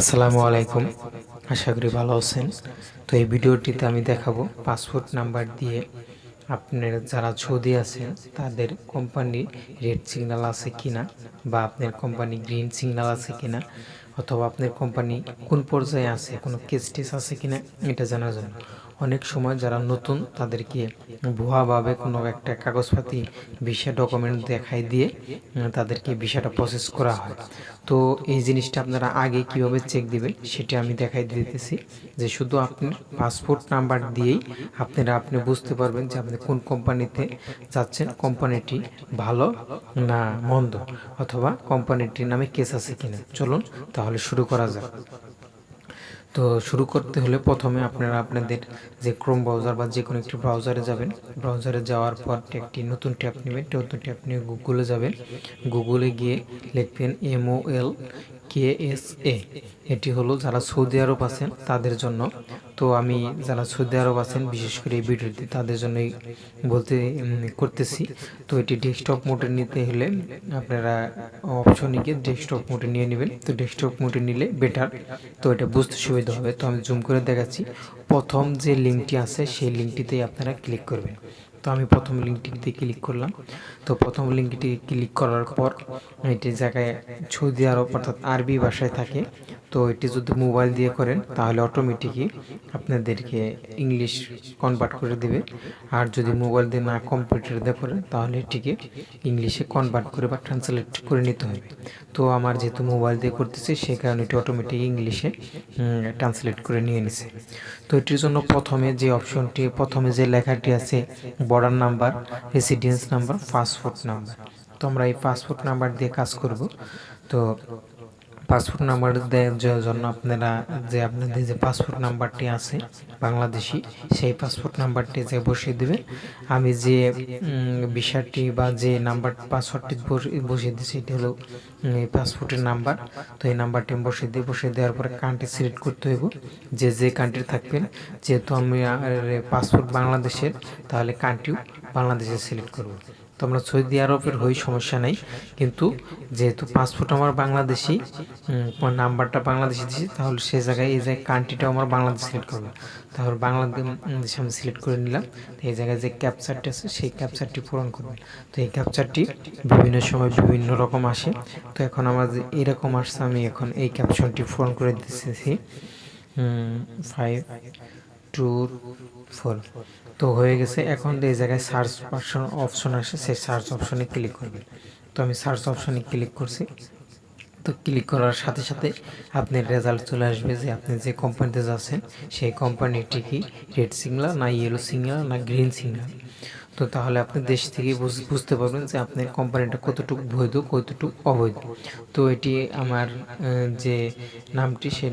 আসসালামু আলাইকুম। আশা করি ভালো আছেন। তো এই ভিডিওটিতে আমি দেখাবো পাসপোর্ট নাম্বার দিয়ে আপনার যারা সৌদি আছেন, তাদের কোম্পানি রেড সিগন্যাল আছে কিনা বা আপনার কোম্পানি গ্রিন সিগন্যাল আছে কিনা অথবা আপনার কোম্পানি কোন পর্যায়ে আছে, কোনো কেস টেস আছে কিনা, এটা জানার জন্য অনেক সময় যারা নতুন তাদেরকে ভুয়াভাবে কোনো একটা কাগজপাতি, ভিসা ডকুমেন্ট দেখাই দিয়ে তাদেরকে ভিসাটা প্রসেস করা হয়। তো এই জিনিসটা আপনারা আগে কীভাবে চেক দিবেন সেটা আমি দেখাই দিতেছি যে শুধু আপনার পাসপোর্ট নাম্বার দিয়েই আপনারা, আপনি বুঝতে পারবেন যে আপনি কোন কোম্পানিতে যাচ্ছেন কোম্পানিটি ভালো না মন্দ, অথবা কোম্পানিটির নামে কেস আছে কিনা। চলুন তাহলে শুরু করা যাক। তো শুরু করতে হলে প্রথমে আপনারা আপনাদের যে ক্রোম ব্রাউজার বা যে কোনো একটি ব্রাউজারে যাবেন। ব্রাউজারে যাওয়ার পর একটি নতুন ট্যাব নেবেন। নতুন ট্যাব নিয়ে গুগলে যাবেন। গুগলে গিয়ে লিখবেন এমও এল কে এস এ। এটি হলো যারা সৌদি আরব আছেন, তাদের জন্য। তো আমি যারা সৌদি আরব আছেন, বিশেষ করে এই ভিডিওটি তাদের জন্যই বলতে করতেছি। তো এটি ডেস্কটপ মোডে নিতে হলে আপনারা অপশনে গিয়ে ডেস্কটপ মোডে নিয়ে নেবেন। তো ডেস্কটপ মোডে নিলে বেটার। তো এটা বুঝতে সুবিধা হবে। তো আমি জুম করে দেখাচ্ছি। প্রথম যে লিঙ্কটি আছে, সেই লিঙ্কটিতেই আপনারা ক্লিক করবেন। তো আমি প্রথম লিঙ্কটিতে ক্লিক করলাম। তো প্রথম লিঙ্কটি ক্লিক করার পর এটি জায়গায় সৌদি আরব অর্থাৎ আরবি ভাষায় থাকে। তো এটি যদি মোবাইল দিয়ে করেন, তাহলে অটোমেটিকই আপনাদেরকে ইংলিশ কনভার্ট করে দেবে। আর যদি মোবাইল দিয়ে না কম্পিউটার দিয়ে করেন, তাহলে এটিকে ইংলিশে কনভার্ট করে বা ট্রান্সলেট করে নিতে হবে। তো আমার যেহেতু মোবাইল দিয়ে করতেছি, সেই কারণে এটি অটোমেটিক ইংলিশে ট্রান্সলেট করে নিয়ে নিছে। তো এটির জন্য প্রথমে যে অপশনটি প্রথমে যে লেখাটি আছে border number residence number passport number. তো আমরা এই পাসপোর্ট নাম্বার দিয়ে কাজ করব। তো পাসপোর্ট নাম্বার দেওয়ার জন্য আপনারা যে আপনাদের যে পাসপোর্ট নাম্বারটি আছে বাংলাদেশি, সেই পাসপোর্ট নাম্বারটি যে বসিয়ে দেবেন, আমি যে বিষয়টি বা যে নাম্বার, পাসওয়ার্ডটি বসিয়ে- দিয়েছি এটি হলো পাসপোর্টের নাম্বার। তো এই নাম্বারটি বসিয়ে দিই, বসিয়ে দেওয়ার পরে কান্ট্রি সিলেক্ট করতে হইব। যে যে কান্ট্রি থাকবেন, যেহেতু আমি পাসপোর্ট বাংলাদেশের, তাহলে কান্ট্রিও বাংলাদেশে সিলেক্ট করব। তো আমরা সৌদি আরবের হই, সমস্যা নেই। কিন্তু যেহেতু পাসপোর্ট আমার বাংলাদেশি নাম্বারটা বাংলাদেশি দিয়েছি, তাহলে সে জায়গায়, এই জায়গায় কান্ট্রিটাও আমার বাংলাদেশ সিলেক্ট করবে। তাহলে বাংলাদেশ আমি সিলেক্ট করে নিলাম। এই জায়গায় যে ক্যাপচারটি আছে, সেই ক্যাপচারটি পূরণ করবে। তো এই ক্যাপচারটি বিভিন্ন সময় বিভিন্ন রকম আসে। তো এখন আমার যে এরকম আসছে, আমি এখন এই ক্যাপশনটি পূরণ করে দিতেছি। ফাইভ টু ফোর তো হয়ে গেছে, এখন এই জায়গায় সার্চ অপশন অপশন আসে, সেই সার্চ অপশনে ক্লিক করবেন। তো আমি সার্চ অপশনে ক্লিক করছি। তো ক্লিক করার সাথে সাথে আপনার রেজাল্ট চলে আসবে যে আপনি যে কোম্পানিতে যাচ্ছেন, সেই কোম্পানিটি কি? রেড সিগনাল না ইয়েলো সিগনাল না গ্রিন সিগনাল তো তাহলে আপনি দেশ থেকে বুঝ- বুঝতে পারবেন যে আপনার কোম্পানিটা কতটুকু বৈধ, কতটুকু অবৈধ। তো এটি আমার যে নামটি সে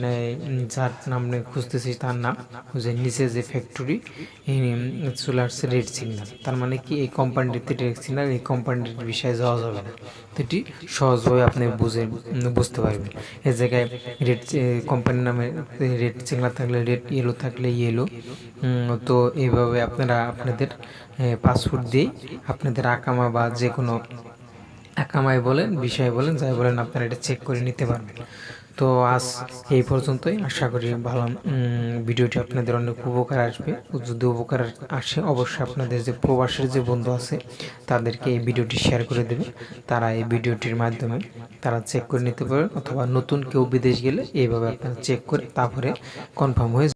যার নাম খুঁজতেছি তার নাম যে নিচে যে ফ্যাক্টরি আসছে রেড সিগনাল তার মানে কি এই কোম্পানিটিতে রেড সিগনাল এই কোম্পানিটির বিষয়ে যাওয়া যাবে না। তো এটি সহজভাবে আপনি বুঝে, বুঝতে পারবেন। এই জায়গায় রেড কোম্পানির নামে রেড সিগনাল থাকলে রেড ইয়েলো থাকলে ইয়েলো তো এইভাবে আপনারা আপনাদের পাসপোর্ট দিয়ে আপনাদের আকামা বা যে কোনো আকামায় বলেন, বিষয় বলেন, যাই বলেন, আপনারা এটা চেক করে নিতে পারবেন। তো আজ এই পর্যন্তই। আশা করি ভালো ভিডিওটি আপনাদের অনেক উপকার আসবে। যদি উপকার আসে, অবশ্যই আপনাদের যে প্রবাসের যে বন্ধু আছে, তাদেরকে এই ভিডিওটি শেয়ার করে দেবে। তারা এই ভিডিওটির মাধ্যমে তারা চেক করে নিতে পারে অথবা নতুন কেউ বিদেশ গেলে এইভাবে আপনারা চেক করে তারপরে কনফার্ম হয়ে